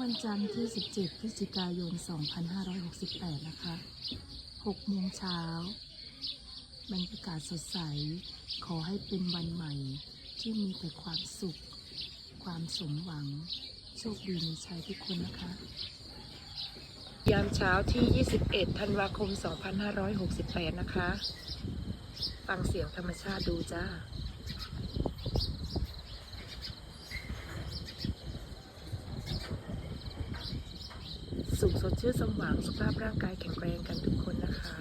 วันจันทร์ที่ 17 พฤศจิกายน 2568 นะคะ 6 โมงเช้า บรรยากาศสดใส ขอให้เป็นวันใหม่ที่มีแต่ความสุข ความสมหวัง โชคดีมีชัยทุกคนนะคะ ยามเช้าที่ 21 ธันวาคม 2568 นะคะ ฟังเสียงธรรมชาติดูจ้า สุขสด ชื่นสมหวังสุขภาพร่างกายแข็งแรงกันทุกคนนะคะ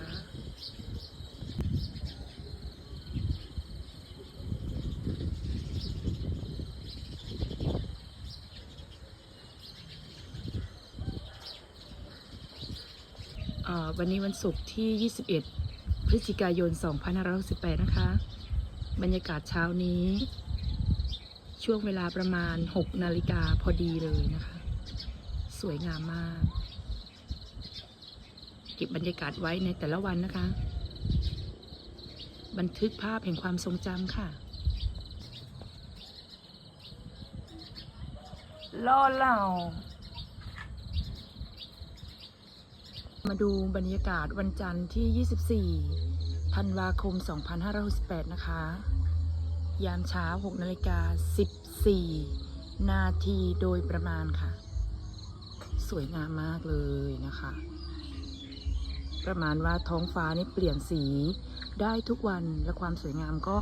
วันนี้วันศุกร์ที่ 21 พฤศจิกายน 2568 นะคะ บรรยากาศเช้านี้ ช่วงเวลาประมาณ 6 นาฬิกาพอดีเลยนะคะ สวยงามมาก เก็บบรรยากาศไว้ในแต่ละวันนะคะ บันทึกภาพแห่งความทรงจำค่ะล่อเล่า มาดูบรรยากาศวันจันทร์ที่ 24 ธันวาคม 2568 นะคะ ยามเช้า 6นาฬิกา 14 นาทีโดยประมาณค่ะ สวยงามมากเลยนะคะ ประมาณว่าท้องฟ้านี่เปลี่ยนสีได้ทุกวันและความสวยงามก็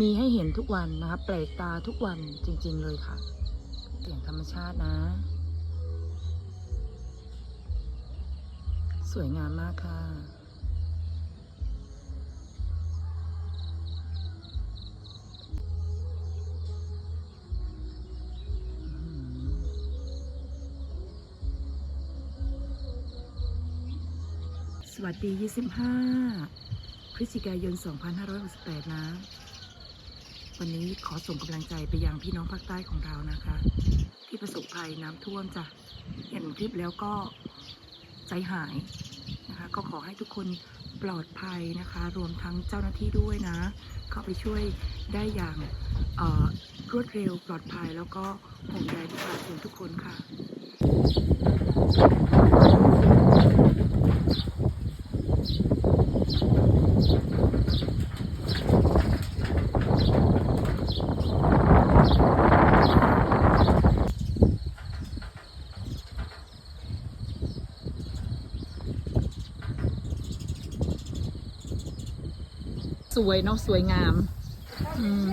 มีให้เห็นทุกวันนะคะแปลกตาทุกวันจริง ๆ เลยค่ะ เสียงธรรมชาตินะ สวยงามมากค่ะ สวัสดี 25 พฤศจิกายน 2568 นะ วันนี้ขอส่งกำลังใจไปยังพี่น้องภาคใต้ของเรานะคะ ที่ประสบภัยน้ำท่วมจ้ะเห็นคลิปแล้วก็ใจหายนะคะ ก็ขอให้ทุกคนปลอดภัยนะคะ รวมทั้งเจ้าหน้าที่ด้วยนะ เข้าไปช่วยได้อย่างรวดเร็วปลอดภัยแล้วก็ห่วงใยประชาชนทุกคนค่ะ สวยเนาะสวยงาม อืม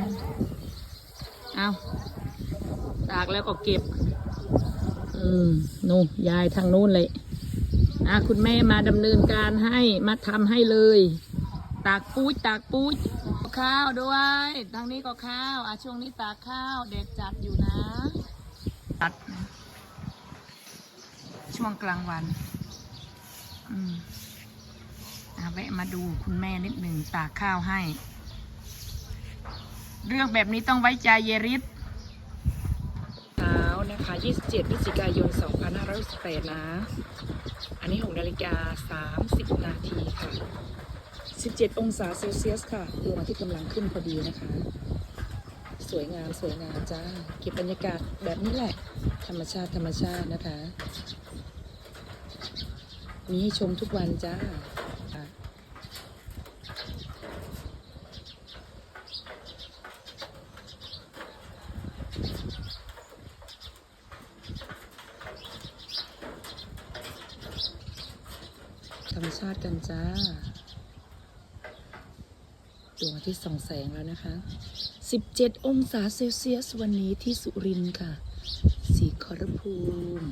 เอาตากแล้วก็เก็บ อืมนู่นยายทางนู้นเลย อะคุณแม่มาดำเนินการให้มาทำให้เลยตากปูดตากปูดข้าวด้วย ทางนี้ก็ข้าวอะช่วงนี้ตากข้าวเด็ดจัดอยู่นะตัด ช่วงกลางวัน อืมอะแวะมาดูคุณแม่นิดหนึ่งตากข้าวให้ เรื่องแบบนี้ต้องไว้ใจเยริศ 27พฤศจิกายน 2518นะ อันนี้ 6 นาฬิกา 30 นาทีค่ะ 17 องศาเซลเซียสค่ะดวงอาทิตย์กำลังขึ้นพอดีนะคะ สวยงามสวยงามจ้า เก็บบรรยากาศแบบนี้แหละ ธรรมชาติธรรมชาตินะคะ มีให้ชมทุกวันจ้า ธรรม ชาติกันจ้าดวงอาทิตย์ส่องแสงแล้วนะคะ 17 องศาเซลเซียสวันนี้ที่สุรินทร์ค่ะ สีขอรภูมิ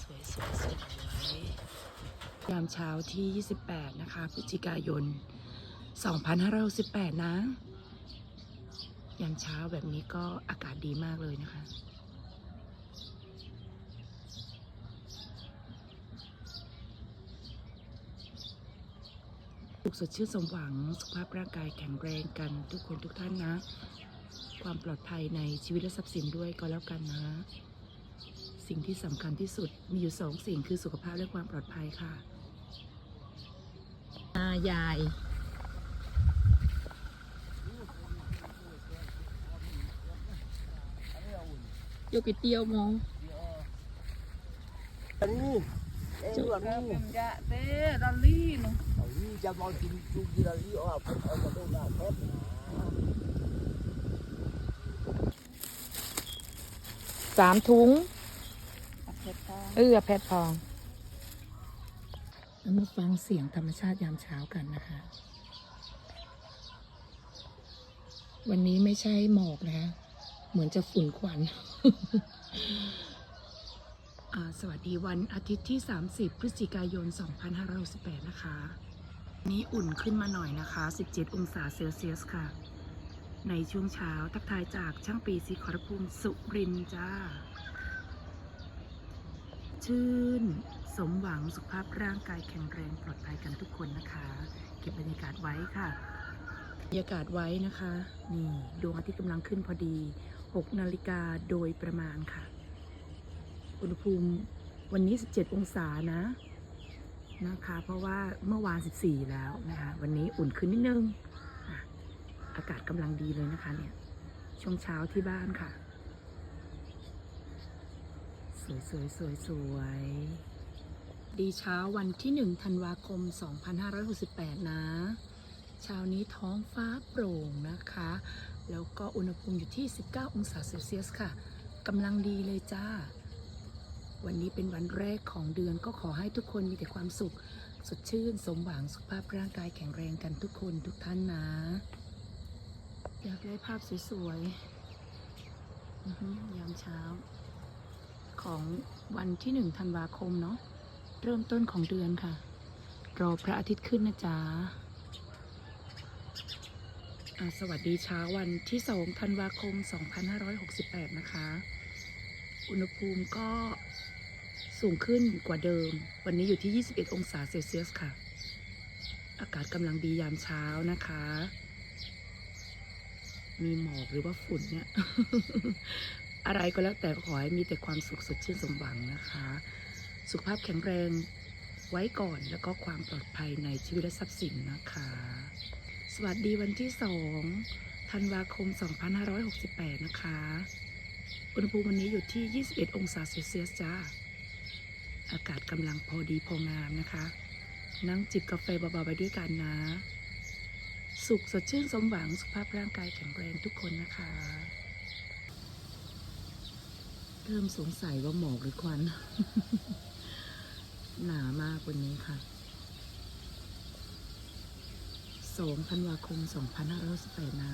สวยสวยสวยยามเช้าที่ 28 นะคะพฤศจิกายน 2568นะ ยามเช้าแบบนี้ก็อากาศดีมากเลยนะคะ สุขสดชื่นสมหวัง สุขภาพร่างกายแข็งแรงกันทุกคนทุกท่านนะ ความปลอดภัยในชีวิตและทรัพย์สินด้วยก็แล้วกันนะ สิ่งที่สำคัญที่สุดมีอยู่สองสิ่งคือสุขภาพและความปลอดภัยค่ะอายายอยกไปเตียวมอง Ni. Eh, Cuk. buat ni. Ya, teh, rali no. Oh, ni jam mau di di di lagi oh apa apa tu nak pep. สามถุง Apa ta? เออแพทย์ทองแล้วมาฟังเสียงธรรมชาติยามเช้ากันนะคะ วันนี้ไม่ใช่หมอกนะคะเหมือนจะฝุ่นควันอ่าสวัสดีวันอาทิตย์ที่ 30 พฤศจิกายน 2568 นะคะ นี้อุ่นขึ้นมาหน่อยนะคะ 17 องศาเซลเซียสค่ะ ในช่วงเช้าทักทายจากช่างปีสีขอรภูมิสุรินทร์จ้า ชื่น สมหวังสุขภาพร่างกายแข็งแรงปลอดภัยกันทุกคนนะคะ เก็บบรรยากาศไว้ค่ะบรรยากาศไว้นะคะ นี่ดวงอาทิตย์กำลังขึ้นพอดี 6 นาฬิกาโดยประมาณค่ะ อุณหภูมิวันนี้ 17 องศานะ นะคะ เพราะว่าเมื่อวาน 14 แล้วนะคะ วันนี้อุ่นขึ้นนิดนึง อากาศกำลังดีเลยนะคะเนี่ย ช่วงเช้าที่บ้านค่ะ สวยสวยสวยสวยดีเช้าวันที่หนึ่งธันวาคม 2568 นะ เช้านี้ท้องฟ้าโปร่งนะคะ แล้วก็อุณหภูมิอยู่ที่ 19 องศาเซลเซียสค่ะกำลังดีเลยจ้า วันนี้เป็นวันแรกของเดือนก็ขอให้ทุกคนมีแต่ความสุข สดชื่น สมหวังสุขภาพร่างกายแข็งแรงกันทุกคนทุกท่านนะ อยากได้ภาพสวยๆยามเช้า ของวันที่หนึ่งธันวาคมเนาะเริ่มต้นของเดือนค่ะ รอพระอาทิตย์ขึ้นนะจ๊ะสวัสดีเช้าวันที่สองธันวาคม 2568 นะคะ อุณหภูมิก็ สูงขึ้นกว่าเดิม วันนี้อยู่ที่ 21 องศาเซลเซียสค่ะ อากาศกำลังดียามเช้านะคะ มีหมอกหรือว่าฝุ่นเนี่ย อะไรก็แล้วแต่ขอให้มีแต่ความสุขสดชื่นสมหวังนะคะ สุขภาพแข็งแรงไว้ก่อนแล้วก็ความปลอดภัยในชีวิตและทรัพย์สินนะคะ สวัสดีวันที่สองธันวาคม 2568 นะคะ อุณหภูมิวันนี้อยู่ที่ 21 องศาเซลเซียสจ้า อากาศกำลังพอดีพองามนะคะ นั่งจิบกาแฟเบาๆไปด้วยกันนะ สุขสดชื่นสมหวังสุขภาพร่างกายแข็งแรงทุกคนนะคะ เริ่มสงสัยว่าหมอกหรือควัน หนามากวันนี้ค่ะ2ธันวาคม 2568นะ